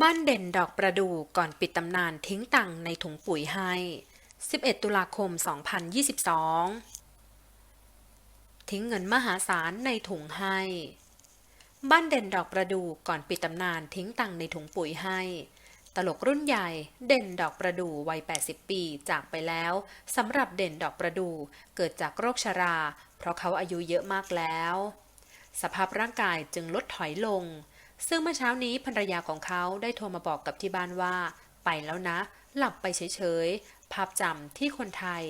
บ้านเด่นดอกประดู่ก่อนปิดตำนานทิ้งตังในถุงปุ๋ยให้ 11 ตุลาคม 2022 ทิ้งเงินมหาศาลในถุงให้ บ้านเด่นดอกประดู่ก่อนปิดตำนานทิ้งตังในถุงปุ๋ยให้ ตลกรุ่นใหญ่เด่นดอกประดู่วัย 80 ปีจากไปแล้วสำหรับเด่นดอกประดู่เกิดจากโรคชรา เพราะเขาอายุเยอะมากแล้ว สภาพร่างกายจึงลดถอยลง ซึ่งเมื่อเช้านี้ภรรยาของเขาได้โทรมาบอกกับที่บ้านว่า ไปแล้วนะ หลับไปเฉยๆ ภาพจำที่คนไทย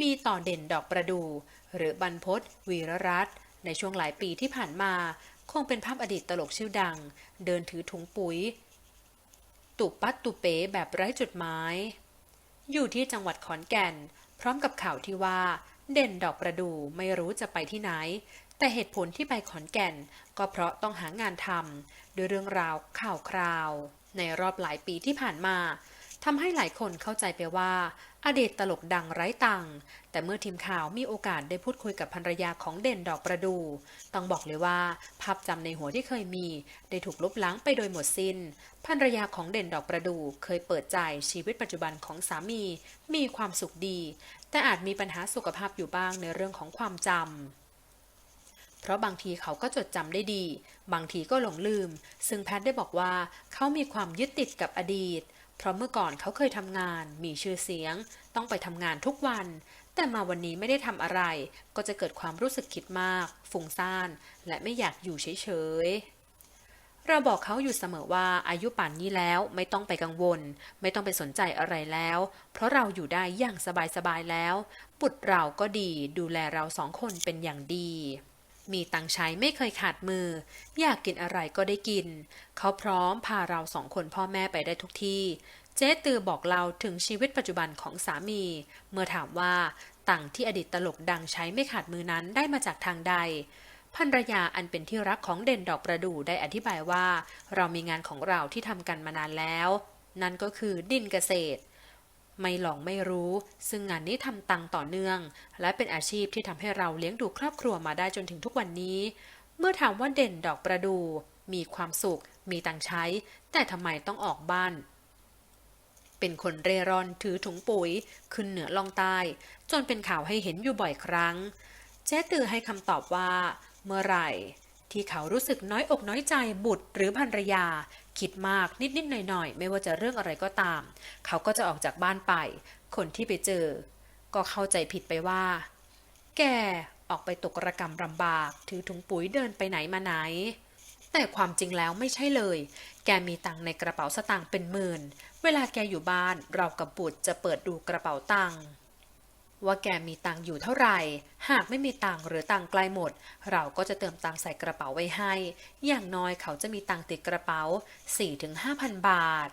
มีต่อเด่นดอกประดู่หรือบรรพศวีรรัตน์ในช่วงหลายปีที่ผ่านมา คงเป็นภาพอดีตตลกชื่อดัง เดินถือถุงปุ๋ย ตุปัดตุเป๋แบบไร้จุดหมาย อยู่ที่จังหวัดขอนแก่น พร้อมกับข่าวที่ว่า เด่นดอกประดู่ไม่รู้จะไปที่ไหน แต่เหตุผลที่ไปขอนแก่น ก็เพราะต้องหางานทำด้วยเรื่องราวข่าวคราว ในรอบหลายปีที่ผ่านมาทำให้หลายคนเข้าใจไปว่า อดีตตลกดังไร้ตังแต่เมื่อทีมข่าวมีโอกาสได้พูดคุยกับภรรยาของเด่นดอกประดู ต้องบอกเลยว่า ภาพจำในหัวที่เคยมี ได้ถูกลบล้างไปโดยหมดสิน้น ภรรยาของเด่นดอกประดูเคยเปิดใจชีวิตปัจจุบันของสามี มีความสุขดี แต่อาจมีปัญหาสุขภาพอยู่บ้างในเรื่องของความจำ เพราะบางทีเขาก็จดจำได้ดี บางทีก็หลงลืม ซึ่งแพทได้บอกว่าเขามีความยึดติดกับอดีต เพราะเมื่อก่อนเขาเคยทำงาน มีชื่อเสียง ต้องไปทำงานทุกวัน แต่มาวันนี้ไม่ได้ทำอะไร ก็จะเกิดความรู้สึกคิดมาก ฟุ้งซ่าน และไม่อยากอยู่เฉยๆ เราบอกเขาอยู่เสมอว่าอายุป่านนี้แล้วไม่ต้องไปกังวล ไม่ต้องไปสนใจอะไรแล้ว เพราะเราอยู่ได้อย่างสบายๆแล้วบุตรเราก็ดี ดูแลเราสองคนเป็นอย่างดี มีตังใช้ไม่เคยขาดมือ อยากกินอะไรก็ได้กิน เขาพร้อมพาเราสองคนพ่อแม่ไปได้ทุกที่ เจ๊ตือบอกเราถึงชีวิตปัจจุบันของสามี เมื่อถามว่าตังที่อดีตตลกดังใช้ไม่ขาดมือนั้นได้มาจากทางใดภรรยาอันเป็นที่รักของเด่นดอกประดู่ได้อธิบายว่า เรามีงานของเราที่ทำกันมานานแล้ว นั่นก็คือดินเกษตร ไม่หลองไม่รู้ ซึ่งงานนี้ทำตังค์ต่อเนื่อง และเป็นอาชีพที่ทำให้เราเลี้ยงดูครอบครัวมาได้จนถึงทุกวันนี้ เมื่อถามว่าเด่นดอกประดู มีความสุข มีตังค์ใช้ แต่ทำไมต้องออกบ้าน เป็นคนเร่ร่อนถือถุงปุ๋ย ขึ้นเหนือลองใต้จนเป็นข่าวให้เห็นอยู่บ่อยครั้ง เจ๊ตือให้คำตอบว่า เมื่อไหร่ ที่เขารู้สึกน้อยอกน้อยใจบุตรหรือภรรยา คิดมากนิดๆหน่อยๆ ไม่ว่าจะเรื่องอะไรก็ตาม เขาก็จะออกจากบ้านไป คนที่ไปเจอ ก็เข้าใจผิดไปว่า แกออกไปตกระกรรมลำบาก ถือถุงปุ๋ยเดินไปไหนมาไหน แต่ความจริงแล้วไม่ใช่เลย แกมีตังในกระเป๋าสตางค์เป็นหมื่น เวลาแกอยู่บ้านเรากับบุตรจะเปิดดูกระเป๋าตังค์ ว่าแกมีตังอยู่เท่าไหร่ หากไม่มีตังหรือตังใกล้หมด เราก็จะเติมตังใส่กระเป๋าไว้ให้ อย่างน้อยเขาจะมีตังติดกระเป๋า 4-5,000 บาท